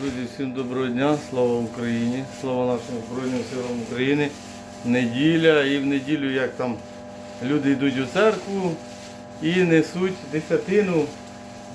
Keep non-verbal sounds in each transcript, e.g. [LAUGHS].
Друзі, всім доброго дня, слава Україні, слава нашим Збройним силам України. Неділя і в неділю, як там люди йдуть у церкву і несуть десятину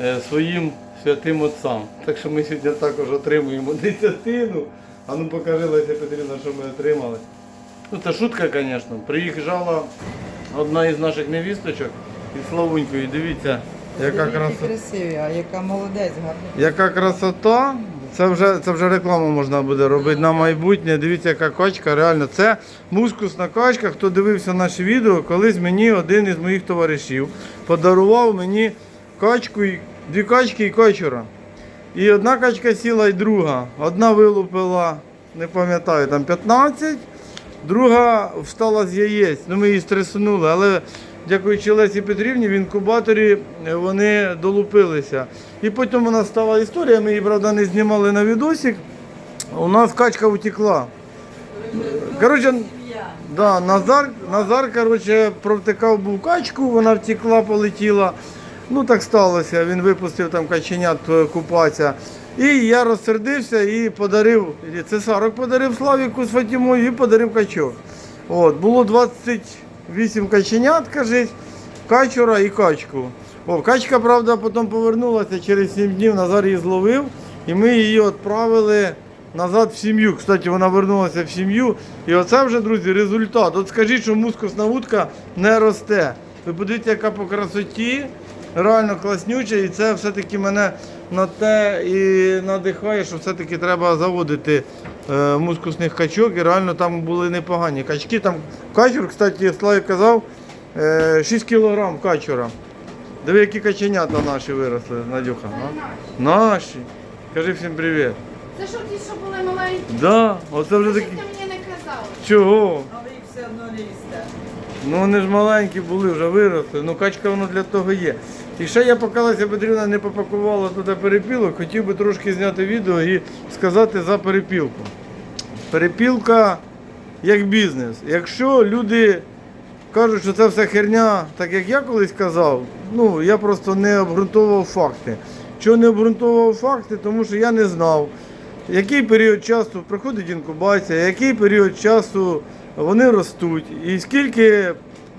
е, своїм святим отцам. Так що ми сьогодні також отримуємо [LAUGHS] десятину. А ну покажи Леся Петрівна, що ми отримали. Ну це шутка, звісно. Приїжджала одна із наших невісточок із Славунькою. Дивіться, яка краса. красиві, а яка молодець, гарна. Яка красота. Це вже, це вже рекламу можна буде робити на майбутнє. Дивіться, яка качка. Реально, це мускусна качка. Хто дивився наші відео, колись мені один із моїх товаришів подарував мені качку, дві качки і кочура. І одна качка сіла, і друга. Одна вилупила, не пам'ятаю, там 15, друга встала з яєць. Ну, ми її стресунули, але дякуючи Лесі Петрівні, в інкубаторі е, вони долупилися. І потім у нас стала історія, ми її, правда, не знімали на відосик. У нас качка утекла. Коротше, да, Назар, Назар коротше, провтикав був качку, вона втекла, полетіла. Ну так сталося. Він випустив там каченят е, купатися. І я розсердився і подарив, цесарок подарив Славіку з Фатімою і подарив качок. От, було 28 каченят, кажуть, качура і качку. О, качка, правда, потім повернулася через 7 днів, Назар її зловив, і ми її відправили назад в сім'ю. Кстати, вона вернулася в сім'ю. І оце вже, друзі, результат. От скажіть, що мускусна вудка не росте. Ви подивіться, яка по красоті, реально класнюча, і це все-таки мене на те і надихає, що все-таки треба заводити е, мускусних качок, і реально там були непогані качки. Там качур, кстати, Славік казав, е, 6 кілограм качура. Диви, які каченята наші виросли, Надюха. а? Наші. Кажи всім привіт. Це що ті, що були маленькі? Да, оце вже такі. ти мені не казав? Чого? А ви їх все одно їсте. Ну вони ж маленькі були, вже виросли. Ну качка воно для того є. І ще я поки Леся Петрівна не попакувала туди перепілок, хотів би трошки зняти відео і сказати за перепілку. Перепілка як бізнес. Якщо люди кажуть, що це все херня, так як я колись казав, ну я просто не обґрунтовував факти. Чого не обґрунтовував факти? Тому що я не знав, який період часу проходить інкубація, який період часу вони ростуть, і скільки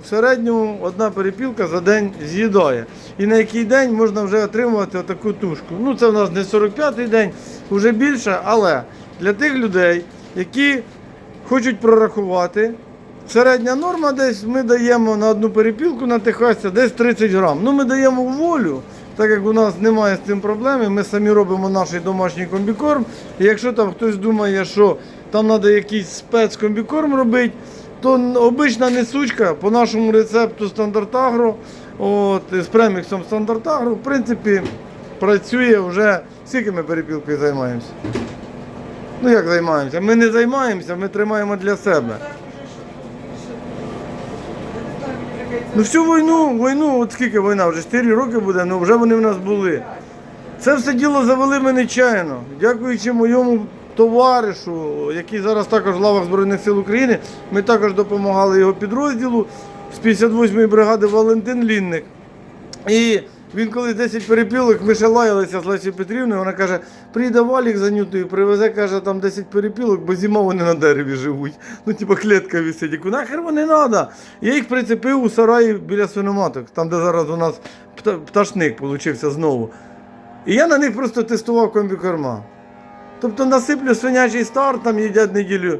в середньому одна перепілка за день з'їдає. І на який день можна вже отримувати таку тушку. Ну це в нас не 45-й день, вже більше, але для тих людей, які хочуть прорахувати. Середня норма десь ми даємо на одну перепілку на Техасі десь 30 грам. Ну ми даємо волю, так як у нас немає з цим проблеми, ми самі робимо наш домашній комбікорм. І якщо там хтось думає, що там треба якийсь спецкомбікорм робити, то обична несучка по нашому рецепту стандартагро, з преміксом стандартагро, в принципі, працює вже. Скільки ми перепілкою займаємося? Ну як займаємося? Ми не займаємося, ми тримаємо для себе. Ну всю війну, війну, от скільки війна, вже 4 роки буде, ну вже вони в нас були. Це все діло завели ми нечайно. Дякуючи моєму товаришу, який зараз також в лавах Збройних сил України, ми також допомагали його підрозділу з 58-ї бригади Валентин Лінник. І він коли 10 перепілок, ми ще лаялися з Лесією Петрівною, вона каже, прийде валік за Нютою, привезе, каже, там 10 перепілок, бо зима вони на дереві живуть. Ну, типу, клітка висить. Я кажу, нахер вони треба. Я їх прицепив у сараї біля свиноматок, там, де зараз у нас пташник получився знову. І я на них просто тестував комбікорма. Тобто насиплю свинячий старт, там їдять неділю,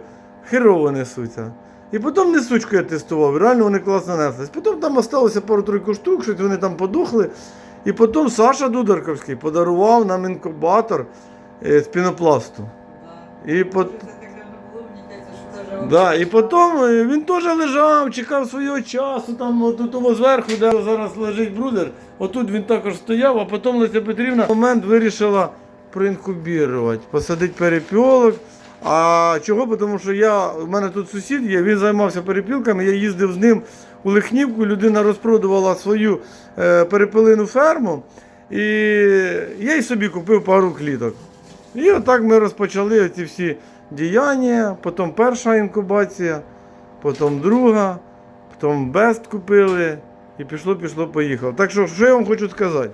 херово несуться. І потім несучку я тестував, реально вони класно неслись. Потім там залишилося пару-тройку штук, щось вони там подухли. І потім Саша Дударковський подарував нам інкубатор е, з пінопласту. І по... Це так давно було, мені здається, що це вже Да, і потім е, він теж лежав, чекав свого часу, там отут зверху, де зараз лежить брудер, отут він також стояв, а потім Леся Петрівна в момент вирішила проінкубірувати, посадити перепілок. А чого? Тому що я, у мене тут сусід є, він займався перепілками, я їздив з ним у Лихнівку, людина розпродувала свою е, перепилину ферму, і я й собі купив пару кліток. І отак ми розпочали оці всі діяння, потім перша інкубація, потім друга, потім бест купили і пішло, пішло, поїхало. Так що, що я вам хочу сказати?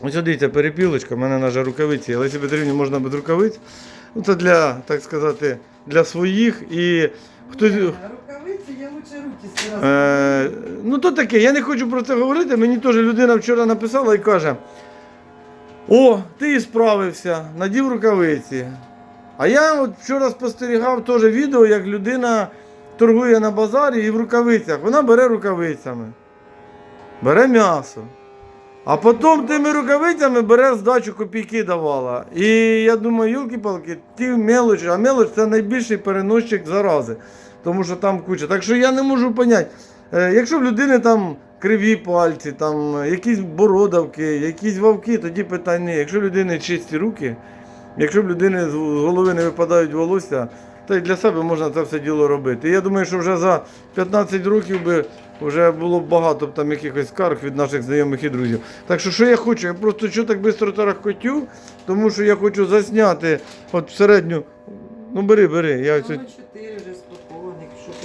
Ось дивіться, перепілочка, в мене навіть рукавиці. Лесі Петрівні можна без рукавиць. Ну, це для, так сказати, для своїх і хтось. Рукавиці, я лучше руки. Е, ну то таке, я не хочу про це говорити. Мені теж людина вчора написала і каже: О, ти і справився, надів рукавиці. А я от вчора спостерігав теж відео, як людина торгує на базарі і в рукавицях. Вона бере рукавицями, бере м'ясо. А потім тими рукавицями бере здачу копійки давала. І я думаю, юлки-палки, ті мелочі, а мелоч це найбільший переносчик зарази. Тому що там куча. Так що я не можу поняти, е, якщо в людини там криві пальці, там якісь бородавки, якісь вовки, тоді питань не. Якщо в людини чисті руки, якщо в людини з голови не випадають волосся, то й для себе можна це все діло робити. І я думаю, що вже за 15 років би вже було багато там якихось скарг від наших знайомих і друзів. Так що, що я хочу? Я просто що так швидко тарахкотю, тому що я хочу засняти от середню. Ну бери, бери. Я ось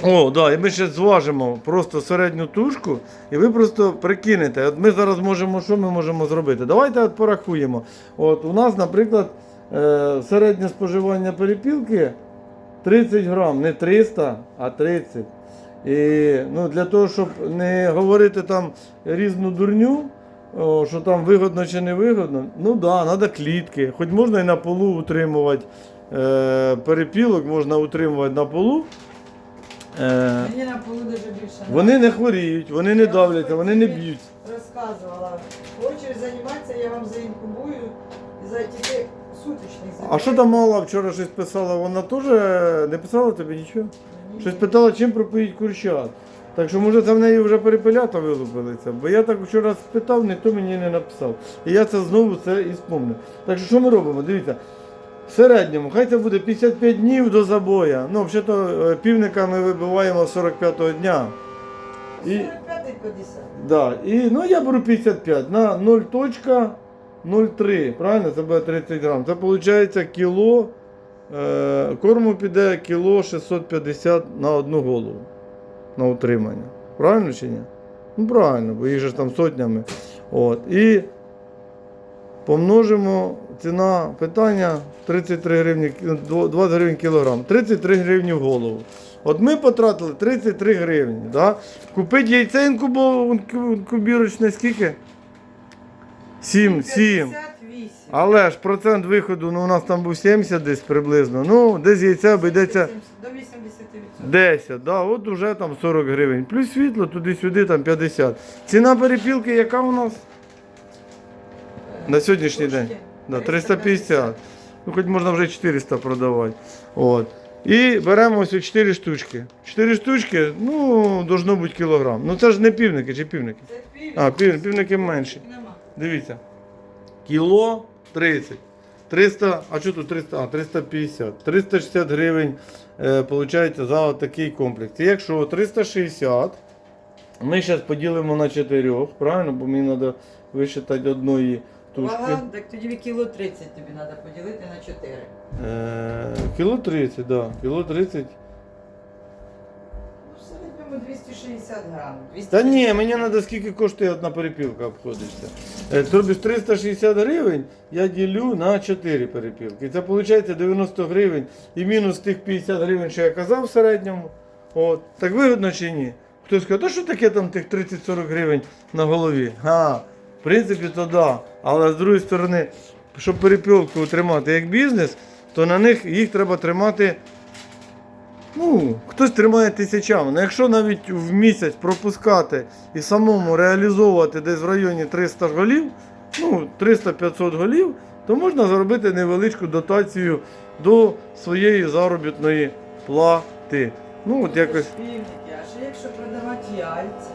о, да, і ми ще зважимо просто середню тушку, і ви просто прикинете. От ми зараз можемо, що ми можемо зробити? Давайте от порахуємо. От у нас, наприклад, е, середнє споживання перепілки 30 грам, не 300, а 30. І ну, для того, щоб не говорити там різну дурню, о, що там вигодно чи не вигодно, ну так, да, треба клітки. Хоч можна і на полу утримувати е, перепілок, можна утримувати на полу. Е, Мені на полу дуже більше. вони не хворіють, вони не давляться, вони не б'ють. Розказувала. Хочеш займатися, я вам заінкубую за тільки суточний А що там мала вчора щось писала? Вона теж не писала тобі нічого? Щось питала, чим пропоїть курчат. Так що, може, це в неї вже перепелята вилупилися. Бо я так вчора спитав, ніхто мені не написав. І я це знову це і спомнив. Так що що ми робимо? Дивіться. В середньому, хай це буде 55 днів до забоя. Ну, взагалі, е, півника ми вибиваємо 45-го дня. І, 45-50. да, і, ну, я беру 55 на 0.03, правильно? Це буде 30 грам. Це виходить кіло, корму піде кіло 650 на одну голову на утримання. Правильно чи ні? Ну правильно, бо їх же там сотнями. От. І помножимо ціна питання 33 гривні, 20 гривень кілограм. 33 гривні в голову. От ми потратили 33 гривні. Да? Купити яйце інкубірочне скільки? 7, 7. 58. Але ж процент виходу, ну у нас там був 70 десь приблизно. Ну, десь яйце обійдеться. До 80%. 10, да, от уже там 40 гривень. Плюс світло, туди-сюди там 50. Ціна перепілки яка у нас? На сьогоднішній день? Да, 350. Ну, хоч можна вже 400 продавати. От. І беремо ось 4 штучки. 4 штучки, ну, должно бути кілограм. Ну це ж не півники чи півники. Це пів. А, пів, півники менші. Дивіться. Кіло 30. 300, а що тут 300? А, 350. 360 гривень е, виходить за такий комплекс. І якщо 360, ми зараз поділимо на 4, правильно? Бо мені треба висчитати одної тушки. Вага, так тоді кіло 30 тобі треба поділити на 4. Е, кіло 30, так. Да. Кіло 30. 360 грамів. 200 Та ні, мені треба скільки коштує одна перепілка обходиться. Е, Ти робиш 360 гривень, я ділю на 4 перепілки. Це виходить 90 гривень і мінус тих 50 гривень, що я казав в середньому. От. Так вигодно чи ні? Хтось каже, та що таке там тих 30-40 гривень на голові? Га, в принципі, то да. Але з іншої сторони, щоб перепілку тримати як бізнес, то на них їх треба тримати Ну, хтось тримає тисячами. Ну, якщо навіть в місяць пропускати і самому реалізовувати десь в районі 300 голів, ну, 300-500 голів, то можна заробити невеличку дотацію до своєї заробітної плати. Ну, от якось. А ще якщо продавати яйця.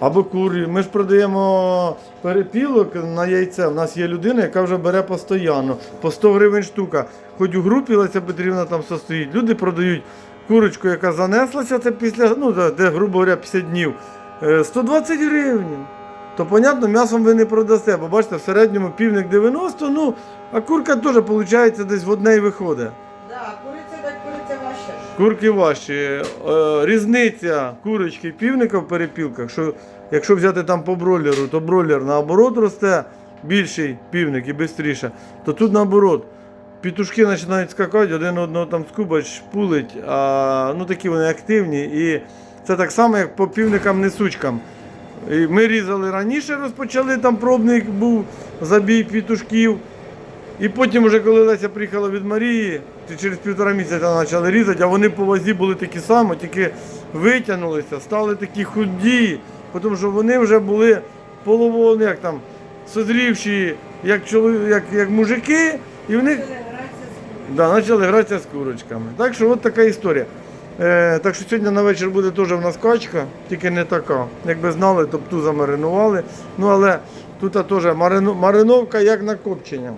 Або курі. Ми ж продаємо перепілок на яйце. У нас є людина, яка вже бере постійно, по 100 гривень штука. Хоч у групі Леся Петрівна там состоїть. Люди продають курочку, яка занеслася, це після, ну, де, грубо говоря, 50 днів. е, 120 гривень. То, понятно, м'ясом ви не продасте, бо бачите, в середньому півник 90, ну, а курка теж, виходить, десь в одне і виходить. Да, куриця так куриця ваша. Курки важчі. Е, різниця курочки і півника в перепілках, що якщо взяти там по бройлеру, то бройлер наоборот росте більший півник і швидше, то тут наоборот. Пітушки починають скакати, один одного там скубать, шпулить, а ну такі вони активні. І це так само, як по півникам несучкам. І ми різали раніше, розпочали, там пробник був забій пітушків. І потім, вже коли Леся приїхала від Марії, через півтора місяця почали різати, а вони по вазі були такі самі, тільки витягнулися, стали такі худі, тому що вони вже були половони, як там, созрівші, як, чолові- як, як мужики, і в них Да, почали гратися з курочками. Так що от така історія. Е, так що сьогодні на вечір буде теж в нас качка, тільки не така. Якби знали, то б ту замаринували. Ну але тут теж марину, мариновка як на копчення.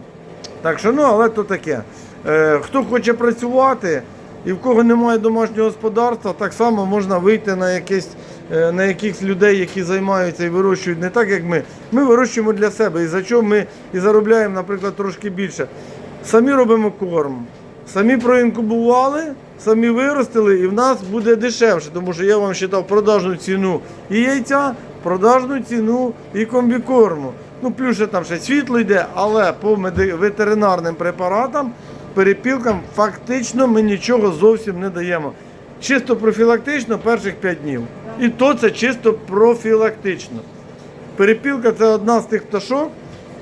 Так що, ну, але то таке. Е, хто хоче працювати і в кого немає домашнього господарства, так само можна вийти на якесь. е, На якихось людей, які займаються і вирощують не так, як ми. Ми вирощуємо для себе. І за чого ми і заробляємо, наприклад, трошки більше. Самі робимо корм, самі проінкубували, самі виростили, і в нас буде дешевше, тому що я вам вважав продажну ціну і яйця, продажну ціну і комбікорму. Ну, плюс ще там ще світло йде, але по ветеринарним препаратам, перепілкам фактично ми нічого зовсім не даємо. Чисто профілактично перших 5 днів. І то це чисто профілактично. Перепілка це одна з тих пташок,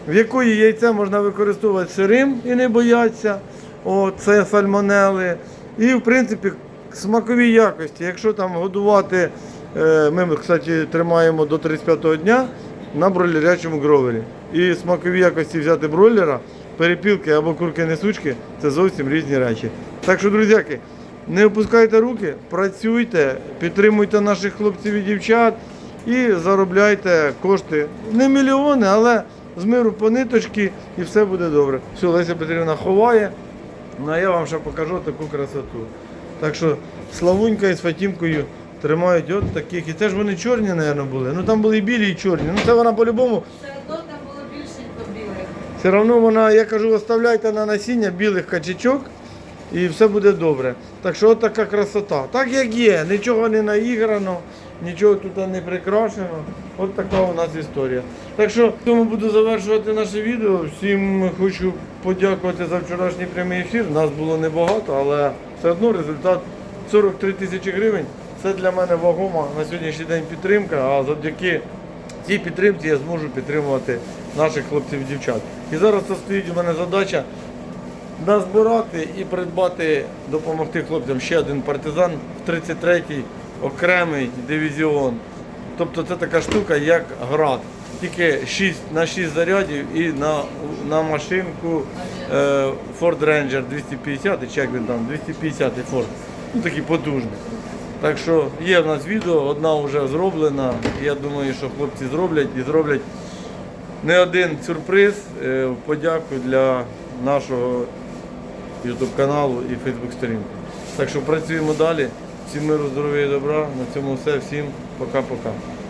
в якої яйце можна використовувати сирим і не бояться. О, це сальмонели. І, в принципі, смакові якості. Якщо там годувати, е, ми, кстати, тримаємо до 35-го дня на бройлерячому гровері. І смакові якості взяти бройлера, перепілки або курки-несучки це зовсім різні речі. Так що, друзяки, не опускайте руки, працюйте, підтримуйте наших хлопців і дівчат і заробляйте кошти. Не мільйони, але з миру по ниточки і все буде добре. Все, Леся Петрівна ховає. Ну а я вам ще покажу таку красоту. Так що Славунька із Фатімкою тримають от таких. І це ж вони чорні, мабуть, були. Ну там були і білі, і чорні. Ну це вона по-любому. Все одно там було більше білих. Все одно вона, я кажу, оставляйте на насіння білих качечок і все буде добре. Так що от така красота. Так як є, нічого не наіграно, нічого тут не прикрашено. От така у нас історія. Так що в цьому буду завершувати наше відео. Всім хочу подякувати за вчорашній прямий ефір. Нас було небагато, але все одно результат 43 тисячі гривень. Це для мене вагома на сьогоднішній день підтримка, а завдяки цій підтримці я зможу підтримувати наших хлопців і дівчат. І зараз це стоїть у мене задача назбирати і придбати, допомогти хлопцям ще один партизан в 33-й окремий дивізіон. Тобто це така штука, як град. Тільки 6 на 6 зарядів і на, на машинку е, Ford Ranger 250, чи як він там, 250 Ford. Ну такий потужний. Так що є в нас відео, одна вже зроблена. Я думаю, що хлопці зроблять і зроблять не один сюрприз е, подяку для нашого YouTube каналу і Facebook сторінку. Так що працюємо далі. Всім миру, здоров'я і добра. На цьому все. Всім пока-пока.